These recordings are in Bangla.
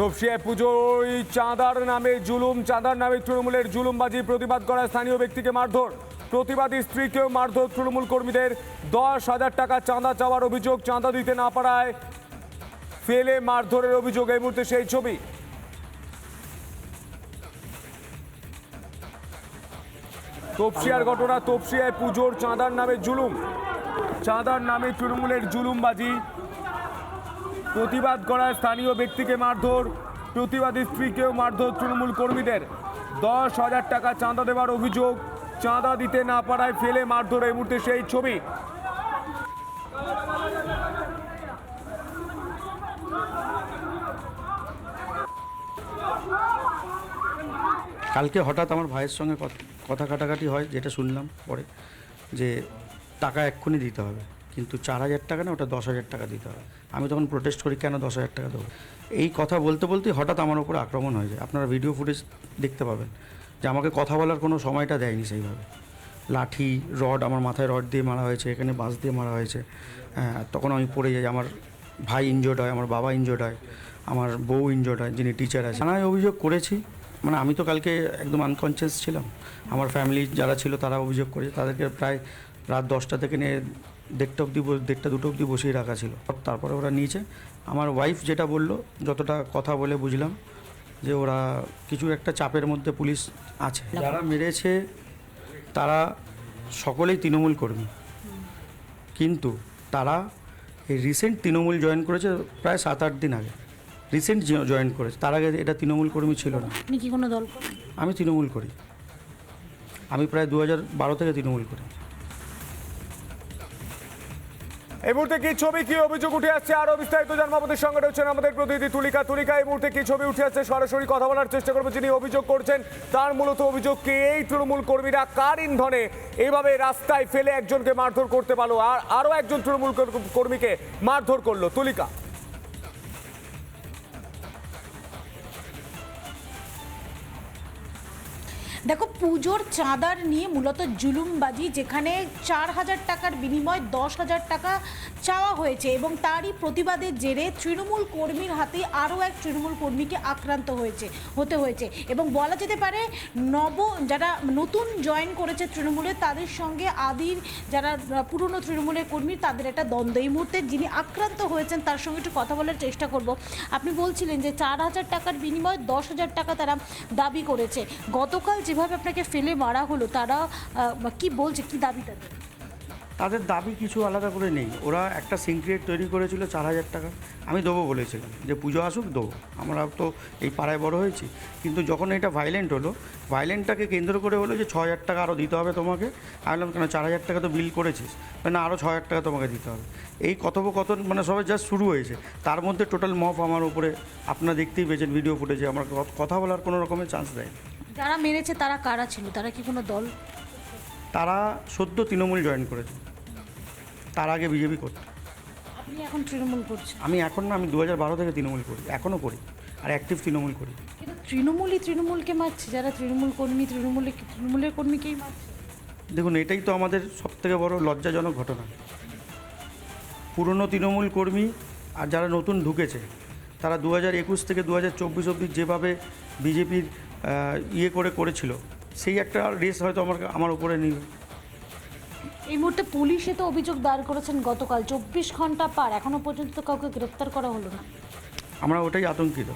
তপসিয়ায় পুজোয় চাঁদার নামে জুলুম, চাঁদার নামে তৃণমূলের জুলুমবাজি প্রতিবাদ করায় স্থানীয় ব্যক্তিকে মারধর। প্রতিবাদী স্ত্রীকেও মারধর তৃণমূল কর্মীদের। দশ হাজার টাকা চাঁদা চাওয়ার অভিযোগ, চাঁদা দিতে না পারায় ফেলে মারধরের অভিযোগ এই মুহূর্তে সেই ছবি। তপসিয়ার ঘটনা, তপসিয়ায় পুজোর চাঁদার নামে জুলুম। চাঁদার নামে তৃণমূলের জুলুমবাজি। প্রতিবাদ করায় স্থানীয় ব্যক্তিকে মারধর। প্রতিবাদী স্ত্রীকেও মারধর তৃণমূল কর্মীদের। দশ হাজার টাকা চাঁদা দেওয়ার অভিযোগ। চাঁদা দিতে না পারায় ফেলে মারধর এই মুহূর্তে সেই ছবি। কালকে হঠাৎ আমার ভাইয়ের সঙ্গে কথ- কাটাকাটি হয়, যেটা শুনলাম পরে, যে টাকা এক্ষুনি দিতে হবে। কিন্তু চার হাজার টাকা না ওটা দশ হাজার টাকা দিতে হবে। আমি তখন প্রোটেস্ট করি কেন দশ হাজার টাকা দেবো? এই কথা বলতে বলতেই হঠাৎ আমার উপরে আক্রমণ হয়ে যায়। আপনারা ভিডিও ফুটেজ দেখতে পাবেন যে আমাকে কথা বলার কোনো সময়টা দেয়নি সেইভাবে। লাঠি রড আমার মাথায় রড দিয়ে মারা হয়েছে এখানে বাঁশ দিয়ে মারা হয়েছে। হ্যাঁ, তখন আমি পড়ে যাই আমার ভাই ইনজোর্ড হয় আমার বাবা ইনজোর্ড হয় আমার বউ ইনজোর্ড হয় যিনি টিচার আছে থানায় অভিযোগ করেছি মানে আমি তো কালকে একদম আনকনসিয়াস ছিলাম। আমার ফ্যামিলি যারা ছিল তারা অভিযোগ করেছে তাদেরকে প্রায় রাত দশটা থেকে নিয়ে দেড়টা অবধি দেড়টা দুটো অবধি বসিয়ে রাখা ছিল। তারপরে ওরা নিয়েছে। আমার ওয়াইফ যেটা বলল যতটা কথা বলে বুঝলাম যে ওরা কিছু একটা চাপের মধ্যে পুলিশ আছে। যারা মেরেছে তারা সকলেই তৃণমূল কর্মী। কিন্তু তারা এই রিসেন্ট তৃণমূল জয়েন করেছে প্রায় সাত আট দিন আগে। রিসেন্ট জয়েন করেছে। তার আগে এটা তৃণমূল কর্মী ছিল না। আপনি কি কোনো দল আমি তৃণমূল করি। আমি প্রায় দু হাজার বারো থেকে তৃণমূল করি। এই মুহূর্তে কি ছবি, কি অভিযোগ উঠে আসছে? আরও বিস্তারিত আমাদের সঙ্গে রয়েছেন আমাদের প্রতিনিধি তুলিকা। তুলিকা, এই মুহূর্তে কি ছবি উঠে আসছে? সরাসরি কথা বলার চেষ্টা করব যিনি অভিযোগ করছেন। তার মূলত অভিযোগ কি? এই তৃণমূল কর্মীরা কার ইন্ধনে এইভাবে রাস্তায় ফেলে একজনকে মারধর করতে পারল? আর আরও একজন তৃণমূল কর্মীকে মারধর করল। তুলিকা। দেখো, পুজোর চাঁদার নিয়ে মূলত জুলুমবাজি, যেখানে চার হাজার টাকার বিনিময়ে দশ হাজার টাকা চাওয়া হয়েছে এবং তারই প্রতিবাদের জেরে তৃণমূল কর্মীর হাতে আরও এক তৃণমূল কর্মীকে আক্রান্ত হয়েছে, হতে হয়েছে। এবং বলা যেতে পারে, নব, যারা নতুন জয়েন করেছে তৃণমূলে, তাদের সঙ্গে আদির, যারা পুরনো তৃণমূলের কর্মী, তাদের একটা দ্বন্দ্ব। এই মুহূর্তে যিনি আক্রান্ত হয়েছেন, তার সঙ্গে একটু কথা বলার চেষ্টা করব। আপনি বলছিলেন যে চার হাজার টাকার বিনিময়ে দশ হাজার টাকা তারা দাবি করেছে। গতকাল যেভাবে আপনাকে ফেলে মারা হলো, তারা কি বলছে, কি দাবি তাদের তাদের দাবি কিছু আলাদা করে নেই। ওরা একটা সিনক্রিয়েট তৈরি করেছিল চার হাজার টাকা। আমি দেবো বলেছিলাম যে, পুজো আসুক, দেবো। আমরা তো এই পাড়ায় বড় হয়েছি। কিন্তু যখন এটা ভাইলেন্ট হলো ভাইলেন্টটাকে কেন্দ্র করে হলো যে, ছ হাজার টাকা আরও দিতে হবে তোমাকে। আমি বললাম, কেন চার হাজার টাকা তো বিল করেছিস? মানে আরও ছ হাজার টাকা তোমাকে দিতে হবে। এই কথোপকথন মানে সবাই জাস্ট শুরু হয়েছে। তার মধ্যে টোটাল মফ আমার উপরে, আপনারা দেখতেই পেয়েছেন ভিডিও ফুটেজে আমার কথা বলার কোনো রকমের চান্স দেয় যারা মেরেছে তারা কারা ছিল? তারা কি কোনো দল? তারা সদ্য তৃণমূল জয়েন করেছে। তার আগে বিজেপি করতো। আপনি এখন তৃণমূল করছেন? আমি এখন না আমি দু হাজার বারো থেকে তৃণমূল করি এখনও করি আর অ্যাক্টিভ তৃণমূল করি। কিন্তু তৃণমূলই তৃণমূলকে মারছে যারা তৃণমূল কর্মী তৃণমূলে তৃণমূলের কর্মীকেই মারছে? দেখুন এটাই তো আমাদের সবথেকে বড় লজ্জাজনক ঘটনা। পুরনো তৃণমূল কর্মী আর যারা নতুন ঢুকেছে তারা দু হাজার একুশ থেকে দু হাজার চব্বিশ অব্দি যেভাবে বিজেপির ইয়ে করে করেছিল। সেই একটা রেস হয়তো আমার আমার উপরে নিল এই মুহূর্তে পুলিশে তো অভিযোগ দায়ের করেছেন গতকাল। চব্বিশ ঘণ্টা পার এখনও পর্যন্ত কাউকে গ্রেপ্তার করা হলো না। আমরা ওটাই আতঙ্কিত।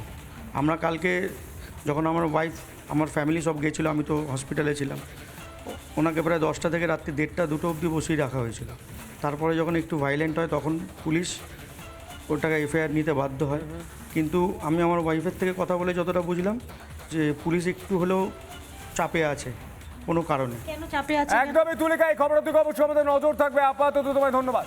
আমরা কালকে যখন আমার ওয়াইফ আমার ফ্যামিলি সব গেছিল আমি তো হসপিটালে ছিলাম। ওনাকে প্রায় দশটা থেকে রাত্রি দেড়টা দুটো অবধি বসিয়ে রাখা হয়েছিল। তারপরে যখন একটু ভাইলেন্ট হয় তখন পুলিশ ওটাকে এফআইআর নিতে বাধ্য হয়। কিন্তু আমি আমার ওয়াইফের থেকে কথা বলে যতটা বুঝলাম যে পুলিশ একটু হলেও চাপে আছে কোনো কারণে। কেন চাপে আছে? একদমই তুলিকা এই খবর দিকে অবশ্যই আমাদের নজর থাকবে। আপাতত তোমায় ধন্যবাদ।